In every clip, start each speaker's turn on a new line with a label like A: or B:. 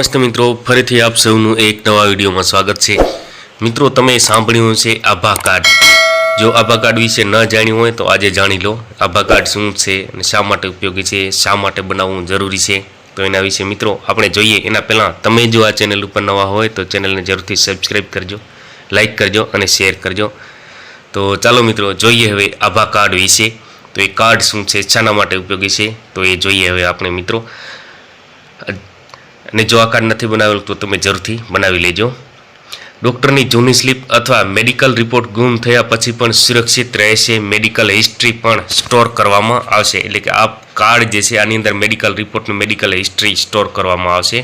A: નમસ્તે મિત્રો, ફરીથી આપ સૌનું એક નવા વિડીયોમાં સ્વાગત છે. મિત્રો, તમે સાંભળ્યું છે આભા કાર્ડ. જો આભા કાર્ડ વિશે ન જાણ્યું હોય તો આજે જાણી લો, આભા કાર્ડ શું છે અને શા માટે ઉપયોગી છે, શા માટે બનાવવું જરૂરી છે? તો એના વિશે મિત્રો, આપણે જોઈએ. એના પહેલાં, તમે જો આ ચેનલ ઉપર નવા હોય તો ચેનલને જરૂરથી સબસ્ક્રાઈબ કરજો, લાઇક કરજો અને શેર કરજો. તો ચાલો મિત્રો, જોઈએ હવે આભા કાર્ડ વિશે. તો એ કાર્ડ શું છે, શાના માટે ઉપયોગી છે? તો એ જોઈએ હવે આપણે મિત્રો. અને જો આ કાર્ડ નથી બનાવેલું તો તમે જરૂરથી બનાવી લેજો. ડૉક્ટરની જૂની સ્લીપ અથવા મેડિકલ રિપોર્ટ ગુમ થયા પછી પણ સુરક્ષિત રહેશે. મેડિકલ હિસ્ટ્રી પણ સ્ટોર કરવામાં આવશે. એટલે કે આ કાર્ડ જે છે, આની અંદર મેડિકલ રિપોર્ટનું મેડિકલ હિસ્ટ્રી સ્ટોર કરવામાં આવશે.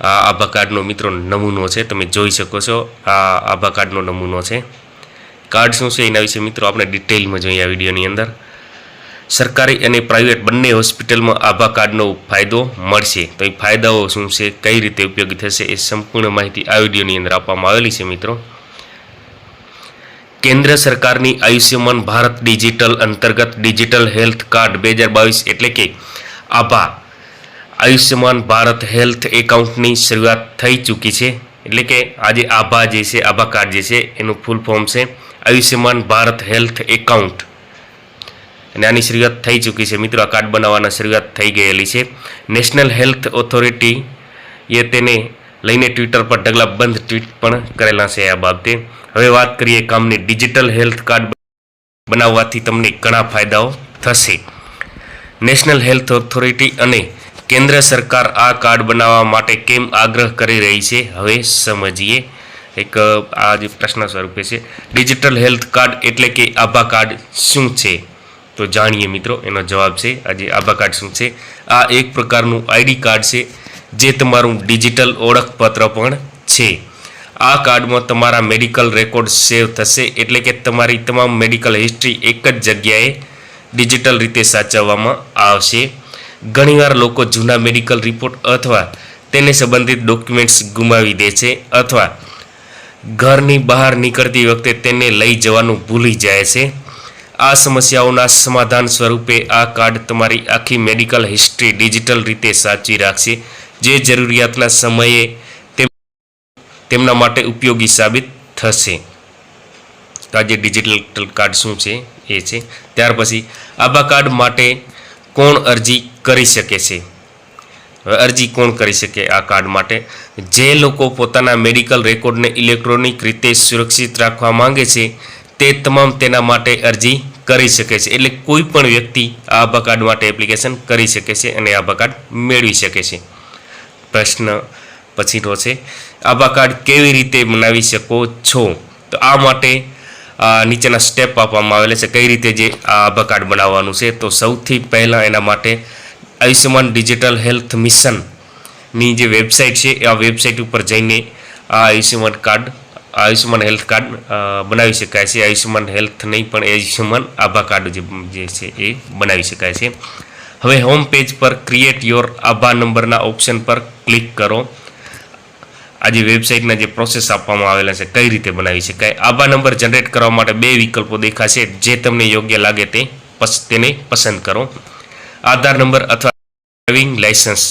A: આ આભા કાર્ડનો મિત્રો નમૂનો છે, તમે જોઈ શકો છો. આ આભા કાર્ડનો નમૂનો છે. કાર્ડ શું છે એના વિશે મિત્રો આપણે ડિટેલમાં જોઈએ આ વિડીયોની અંદર. સરકારી અને પ્રાઇવેટ બંને હોસ્પિટલમાં આભા કાર્ડનો ફાયદો મળશે. તો એ ફાયદાઓ શું છે, કઈ રીતે ઉપયોગી થશે, એ સંપૂર્ણ માહિતી આ વિડીયોની અંદર આપવામાં આવેલી છે મિત્રો. કેન્દ્ર સરકારની આયુષ્યમાન ભારત ડિજિટલ અંતર્ગત ડિજિટલ હેલ્થ કાર્ડ બે હજાર બાવીસ એટલે કે આભા આયુષ્યમાન ભારત હેલ્થ એકાઉન્ટની શરૂઆત થઈ ચૂકી છે. એટલે કે આજે આભા જે છે, આભા કાર્ડ જે છે, એનું ફૂલ ફોર્મ છે આયુષ્યમાન ભારત હેલ્થ એકાઉન્ટ. અને આની શરૂઆત થઈ ચૂકી છે. મિત્રો, આ કાર્ડ બનાવવાના શરૂઆત થઈ ગયેલી છે. નેશનલ હેલ્થ ઓથોરિટી એ તેને લઈને ટ્વિટર પર ઢગલાબંધ ટ્વીટ પણ કરેલા છે આ બાબતે. હવે વાત કરીએ કામની. ડિજિટલ હેલ્થ કાર્ડ બનાવવાથી તમને ઘણા ફાયદાઓ થશે. નેશનલ હેલ્થ ઓથોરિટી અને કેન્દ્ર સરકાર આ કાર્ડ બનાવવા માટે કેમ આગ્રહ કરી રહી છે? હવે સમજીએ. એક, આ જે પ્રશ્ન સ્વરૂપે છે. ડિજિટલ હેલ્થ કાર્ડ એટલે કે આભા કાર્ડ શું છે? તો જાણીએ મિત્રો, એનો જવાબ છે, આજે આભા કાર્ડ શું છે? આ એક પ્રકારનું આઈડી કાર્ડ છે, જે તમારું ડિજિટલ ઓળખપત્ર પણ છે. આ કાર્ડમાં તમારા મેડિકલ રેકોર્ડ સેવ થશે, એટલે કે તમારી તમામ મેડિકલ હિસ્ટ્રી એક જ જગ્યાએ ડિજિટલ રીતે સાચવવામાં આવશે. ઘણીવાર લોકો જૂના મેડિકલ રિપોર્ટ અથવા તેને સંબંધિત ડોક્યુમેન્ટ્સ ગુમાવી દે છે, અથવા ઘરની બહાર નીકળતી વખતે તેને લઈ જવાનું ભૂલી જાય છે. આ સમસ્યાઓના સમાધાન સ્વરૂપે આ કાર્ડ તમારી આખી મેડિકલ હિસ્ટ્રી ડિજિટલ રીતે સાચવી રાખશે. જે જરૂરિયાતના સમયે તેમ તેમના માટે ઉપયોગી સાબિત થશે. તો આજે ડિજિટલ કાર્ડ શું છે? એ છે. ત્યાર પછી, આભા કાર્ડ માટે કોણ અરજી કરી શકે છે? અરજી કોણ કરી શકે આ કાર્ડ માટે? જે લોકો પોતાના મેડિકલ રેકોર્ડને ઇલેક્ટ્રોનિક રીતે સુરક્ષિત રાખવા માંગે છે તે તમામ તેના માટે અરજી કરી શકે છે. એટલે કોઈ પણ વ્યક્તિ આભા કાર્ડ માટે એપ્લિકેશન કરી શકે છે અને આભા કાર્ડ મેળવી શકે છે. પ્રશ્ન પછીનો છે, આભા કાર્ડ કેવી રીતે બનાવી શકો છો? તો આ માટે નીચેના સ્ટેપ આપવામાં આવેલા છે. કઈ રીતે જે આ આભા કાર્ડ બનાવવાનું છે? તો સૌથી પહેલાં એના માટે આયુષ્યમાન ડિજિટલ હેલ્થ મિશનની જે વેબસાઇટ છે આ વેબસાઇટ ઉપર જઈને આ Ayushman card Ayushman health card બનાવી શકાય છે. આયુષ્યમાન હેલ્થ નહીં, પણ આયુષ્યમાન આભા કાર્ડ જે જે છે એ બનાવી શકાય છે. હવે હોમ પેજ પર ક્રિએટ યોર આભા નંબરના ઓપ્શન પર ક્લિક કરો. આ જે વેબસાઇટના જે પ્રોસેસ આપવામાં આવેલા છે, કઈ રીતે બનાવી શકાય? આભા નંબર જનરેટ કરવા માટે બે વિકલ્પો દેખાશે. જે તમને યોગ્ય લાગે તે તેને પસંદ કરો. આધાર નંબર અથવા ડ્રાઇવિંગ લાયસન્સ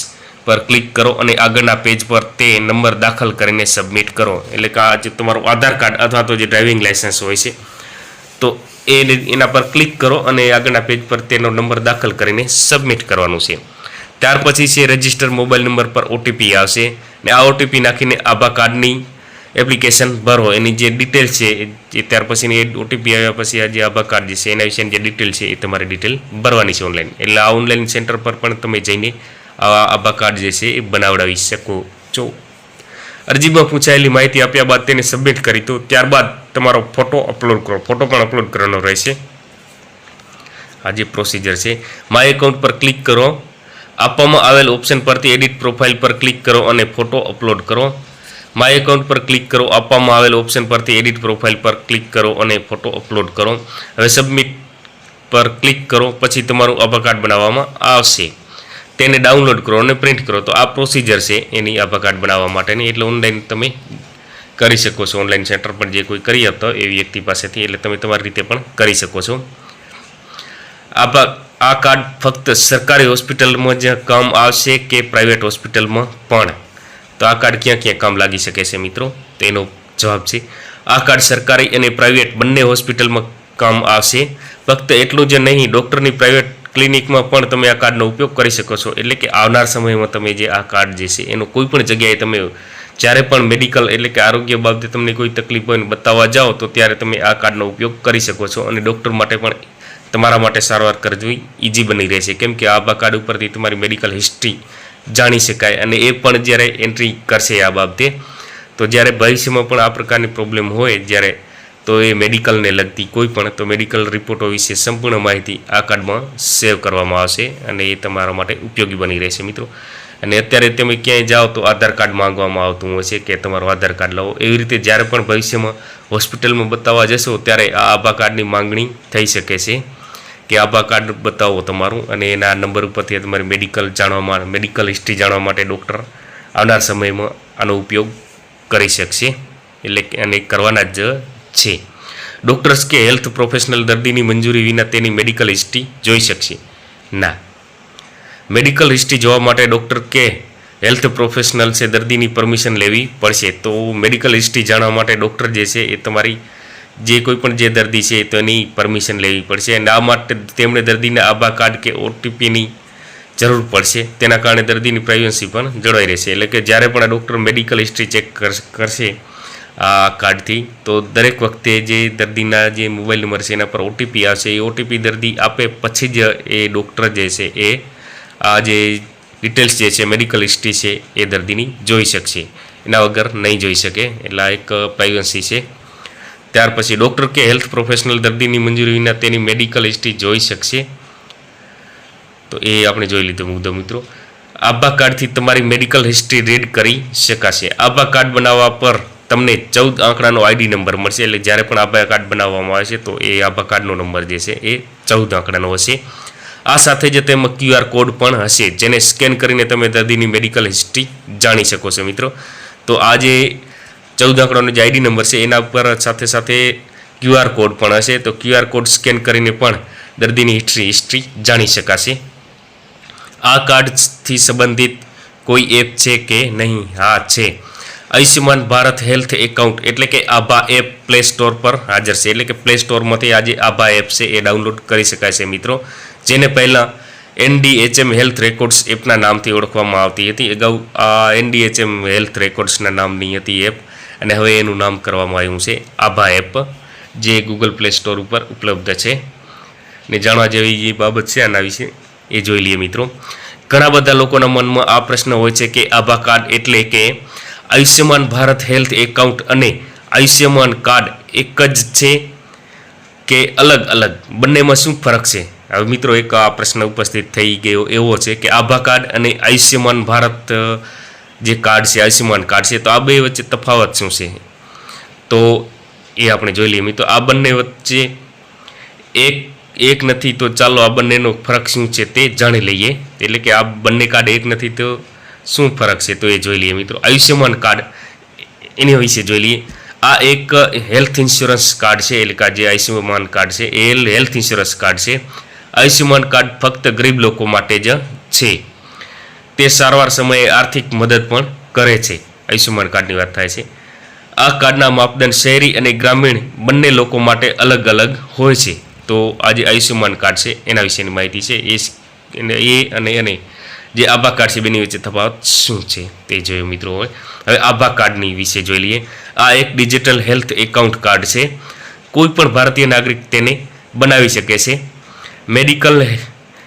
A: પર ક્લિક કરો અને આગળના પેજ પર તે નંબર દાખલ કરીને સબમિટ કરો. એટલે કે આ જે તમારું આધાર કાર્ડ અથવા તો જે ડ્રાઇવિંગ લાઇસન્સ હોય છે, તો એ એના પર ક્લિક કરો અને આગળના પેજ પર તેનો નંબર દાખલ કરીને સબમિટ કરવાનું છે. ત્યાર પછી છે રજિસ્ટર મોબાઈલ નંબર પર ઓટીપી આવશે ને આ ઓટીપી નાખીને આભા કાર્ડની એપ્લિકેશન ભરો. એની જે ડિટેલ છે એ ત્યાર પછીની એ ઓટીપી આવ્યા પછી આ જે આભા કાર્ડ જે છે, એના વિશેની જે ડિટેલ છે એ તમારે ડિટેલ ભરવાની છે ઓનલાઈન. એટલે આ ઓનલાઈન સેન્ટર પર પણ તમે જઈને આવા આભા કાર્ડ જે છે એ બનાવડાવી શકો છો. અરજીમાં પૂછાયેલી માહિતી આપ્યા બાદ તેને સબમિટ કરી તો ત્યારબાદ તમારો ફોટો અપલોડ કરો. ફોટો પણ અપલોડ કરવાનો રહેશે. આ જે પ્રોસિજર છે, માય એકાઉન્ટ પર ક્લિક કરો. આપવામાં આવેલ ઓપ્શન પરથી એડિટ પ્રોફાઇલ પર ક્લિક કરો અને ફોટો અપલોડ કરો. માય એકાઉન્ટ પર ક્લિક કરો. આપવામાં આવેલ ઓપ્શન પરથી એડિટ પ્રોફાઇલ પર ક્લિક કરો અને ફોટો અપલોડ કરો. હવે સબમિટ પર ક્લિક કરો. પછી તમારું આભા કાર્ડ બનાવવામાં આવશે. તેને ડાઉનલોડ કરો અને પ્રિન્ટ કરો. તો આ પ્રોસિજર છે એની આભા કાર્ડ બનાવવા માટેની. એટલે ઓનલાઈન તમે કરી શકો છો. ઓનલાઈન સેન્ટર પર જે કોઈ કરી આપતા હોય એવી વ્યક્તિ પાસેથી. એટલે તમે તમારી રીતે પણ કરી શકો છો. આભા આ કાર્ડ ફક્ત સરકારી હોસ્પિટલમાં જ કામ આવશે કે પ્રાઇવેટ હોસ્પિટલમાં પણ? તો આ કાર્ડ ક્યાં ક્યાં કામ લાગી શકે છે મિત્રો? તેનો જવાબ છે, આ કાર્ડ સરકારી અને પ્રાઇવેટ બંને હોસ્પિટલમાં કામ આવશે. ફક્ત એટલું જ નહીં ડૉક્ટરની પ્રાઇવેટ ક્લિનિકમાં પણ તમે આ કાર્ડનો ઉપયોગ કરી શકો છો. એટલે કે આવનાર સમયમાં તમે જે આ કાર્ડ જે છે, એનો કોઈ પણ જગ્યાએ તમે જ્યારે પણ મેડિકલ એટલે કે આરોગ્ય બાબતે તમને કોઈ તકલીફ હોય બતાવવા જાઓ, તો ત્યારે તમે આ કાર્ડનો ઉપયોગ કરી શકો છો અને ડૉક્ટર માટે પણ તમારા માટે સારવાર કરવી ઇઝી બની રહેશે. કેમ કે આભા કાર્ડ ઉપરથી તમારી મેડિકલ હિસ્ટ્રી જાણી શકાય અને એ પણ જ્યારે એન્ટ્રી કરશે આ બાબતે, તો જ્યારે ભવિષ્યમાં પણ આ પ્રકારની પ્રોબ્લેમ હોય, જ્યારે તો એ મેડિકલને લગતી કોઈ પણ, તો મેડિકલ રિપોર્ટો વિશે સંપૂર્ણ માહિતી આ કાર્ડમાં સેવ કરવામાં આવશે અને એ તમારા માટે ઉપયોગી બની રહેશે મિત્રો. અને અત્યારે તમે ક્યાંય જાઓ તો આધાર કાર્ડ માંગવામાં આવતું હોય છે કે તમારું આધાર કાર્ડ લાવો. એવી રીતે જ્યારે પણ ભવિષ્યમાં હોસ્પિટલમાં બતાવવા જશો ત્યારે આ આભા કાર્ડની માંગણી થઈ શકે છે કે આભા કાર્ડ બતાવો તમારું અને એના નંબર ઉપરથી તમારી મેડિકલ જાણવા માટે મેડિકલ હિસ્ટ્રી જાણવા માટે ડૉક્ટર આવનાર સમયમાં આનો ઉપયોગ કરી શકશે. એટલે અને કરવાના જ છે. ડૉક્ટર્સ કે હેલ્થ પ્રોફેશનલ દર્દીની મંજૂરી વિના તેની મેડિકલ હિસ્ટ્રી જોઈ શકશે. ના. મેડિકલ હિસ્ટ્રી જોવા માટે ડૉક્ટર કે હેલ્થ પ્રોફેશનલ છે દર્દીની પરમિશન લેવી પડશે. તો મેડિકલ હિસ્ટ્રી જાણવા માટે ડૉક્ટર જે છે એ તમારી જે કોઈ પણ જે દર્દી છે તેની પરમિશન લેવી પડશે. અને આ માટે તેમણે દર્દીને આભા કાર્ડ કે ઓટીપીની જરૂર પડશે. તેના કારણે દર્દીની પ્રાઇવસી પણ જળવાઈ રહેશે. એટલે કે જ્યારે પણ આ ડૉક્ટર મેડિકલ હિસ્ટ્રી ચેક કરશે કાર્ડથી. તો દરેક વખતે જે દર્દીના જે મોબાઈલ નંબર છે, એના પર ઓટીપી આવશે. એ ઓટીપી દર્દી આપે પછી જ એ ડૉક્ટર જે છે, એ આ જે ડિટેલ્સ જે છે, મેડિકલ હિસ્ટ્રી છે, એ દર્દીની જોઈ શકશે. એના વગર નહીં જોઈ શકે. એટલે આ એક પ્રાઇવસી છે. ત્યાર પછી ડૉક્ટર કે હેલ્થ પ્રોફેશનલ દર્દીની મંજૂરી વિના તેની મેડિકલ હિસ્ટ્રી જોઈ શકશે. તો એ આપણે જોઈ લીધો મુદ્દો મિત્રો. આભા કાર્ડથી તમારી મેડિકલ હિસ્ટ્રી રીડ કરી શકાશે. આભા કાર્ડ બનાવવા પર તમને ચૌદ આંકડાનો આઈડી નંબર મળશે. એટલે જ્યારે પણ આભા કાર્ડ બનાવવામાં આવે છે, તો એ આભા કાર્ડનો નંબર જે છે, એ ચૌદ આંકડાનો હશે. આ સાથે જ તેમાં ક્યુઆર કોડ પણ હશે, જેને સ્કેન કરીને તમે દર્દીની મેડિકલ હિસ્ટ્રી જાણી શકો છો મિત્રો. તો આ જે ચૌદ આંકડાનો જે આઈડી નંબર છે, એના ઉપર સાથે સાથે ક્યુઆર કોડ પણ હશે. તો ક્યુઆર કોડ સ્કેન કરીને પણ દર્દીની હિસ્ટ્રી હિસ્ટ્રી જાણી શકાશે. આ કાર્ડથી સંબંધિત કોઈ એપ છે કે નહીં? હા, છે. આયુષ્યમાન ભારત હેલ્થ એકાઉન્ટ એટલે કે આભા એપ પ્લે સ્ટોર પર હાજર છે. એટલે કે પ્લે સ્ટોરમાંથી આજે આભા એપ છે એ ડાઉનલોડ કરી શકાય છે મિત્રો. જેને પહેલાં એનડીએચએમ હેલ્થ રેકોર્ડ્સ એપના નામથી ઓળખવામાં આવતી હતી. અગાઉ આ એનડીએચએમ હેલ્થ રેકોર્ડ્સના નામની હતી એપ અને હવે એનું નામ કરવામાં આવ્યું છે આભા એપ, જે ગૂગલ પ્લે સ્ટોર ઉપર ઉપલબ્ધ છે. ને જાણવા જેવી જે બાબત છે આના વિશે એ જોઈ લઈએ મિત્રો. ઘણા બધા લોકોના મનમાં આ પ્રશ્ન હોય છે કે આભા કાર્ડ એટલે કે આયુષ્યમાન ભારત હેલ્થ એકાઉન્ટ અને આયુષ્યમાન કાર્ડ એક જ છે કે અલગ અલગ? બંનેમાં શું ફરક છે? હવે મિત્રો એક આ પ્રશ્ન ઉપસ્થિત થઈ ગયો એવો છે કે આભા કાર્ડ અને આયુષ્યમાન ભારત જે કાર્ડ છે, આયુષ્યમાન કાર્ડ છે, તો આ બે વચ્ચે તફાવત શું છે? તો એ આપણે જોઈ લઈએ મિત્રો, આ બંને વચ્ચે એક એક નથી તો ચાલો આ બંનેનો ફરક શું છે તે જાણી લઈએ. એટલે કે આ બંને કાર્ડ એક નથી તો શું ફરક છે તો એ જોઈ લઈએ મિત્રો. આયુષ્યમાન કાર્ડ, એની વિશે જોઈ લઈએ. આ એક હેલ્થ ઇન્સ્યોરન્સ કાર્ડ છે, એટલે કે જે આયુષ્યમાન કાર્ડ છે, એ હેલ્થ ઇન્સ્યોરન્સ કાર્ડ છે. આયુષ્યમાન કાર્ડ ફક્ત ગરીબ લોકો માટે જ છે. તે સારવાર સમયે આર્થિક મદદ પણ કરે છે. આયુષ્યમાન કાર્ડની વાત થાય છે. આ કાર્ડના માપદંડ શહેરી અને ગ્રામીણ બંને લોકો માટે અલગ અલગ હોય છે. તો આ જે આયુષ્યમાન કાર્ડ છે, એના વિશેની માહિતી છે. એ એને- એ અને એને જે આભા કાર્ડ છે, બેની વચ્ચે તફાવત શું છે તે જોયું મિત્રો હોય. હવે આભા કાર્ડની વિશે જોઈ લઈએ. આ એક ડિજિટલ હેલ્થ એકાઉન્ટ કાર્ડ છે. કોઈ પણ ભારતીય નાગરિક તેને બનાવી શકે છે. મેડિકલ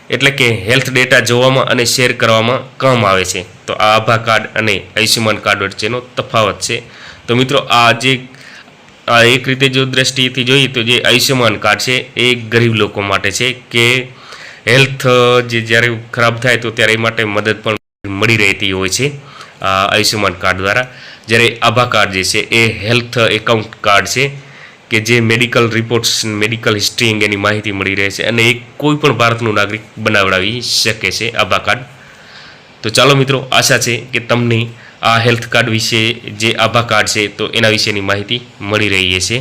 A: એટલે કે હેલ્થ ડેટા જોવામાં અને શેર કરવામાં કામ આવે છે. તો આ આભા કાર્ડ અને આયુષ્યમાન કાર્ડ વચ્ચેનો તફાવત છે. તો મિત્રો આ જે, આ એક રીતે જો દ્રષ્ટિએથી જોઈએ તો જે આયુષ્યમાન કાર્ડ છે, એ ગરીબ લોકો માટે છે કે હેલ્થ, જે જ્યારે ખરાબ થાય તો ત્યારે એ માટે મદદ પણ મળી રહેતી હોય છે આયુષ્યમાન કાર્ડ દ્વારા. જ્યારે આભા કાર્ડ જે છે એ હેલ્થ એકાઉન્ટ કાર્ડ છે, કે જે મેડિકલ રિપોર્ટ્સ, મેડિકલ હિસ્ટ્રી અંગેની માહિતી મળી રહે છે અને એ કોઈ પણ ભારતનું નાગરિક બનાવડાવી શકે છે આભા કાર્ડ. તો ચાલો મિત્રો, આશા છે કે તમને આ હેલ્થ કાર્ડ વિશે જે આભા કાર્ડ છે તો એના વિશેની માહિતી મળી રહી છે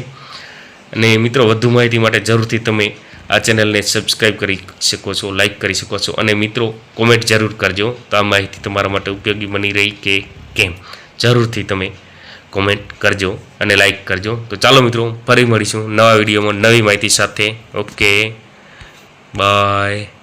A: અને મિત્રો, વધુ માહિતી માટે જરૂરથી તમે આ ચેનલને સબસ્ક્રાઈબ કરી શકો છો, લાઇક કરી શકો છો અને મિત્રો, કોમેન્ટ જરૂર કરજો. તો આ માહિતી તમારા માટે ઉપયોગી બની રહી કે કેમ? જરૂરથી તમે કોમેન્ટ કરજો અને લાઇક કરજો. તો ચાલો મિત્રો, ફરી મળીશું નવા વિડીયોમાં નવી માહિતી સાથે. Okay, bye.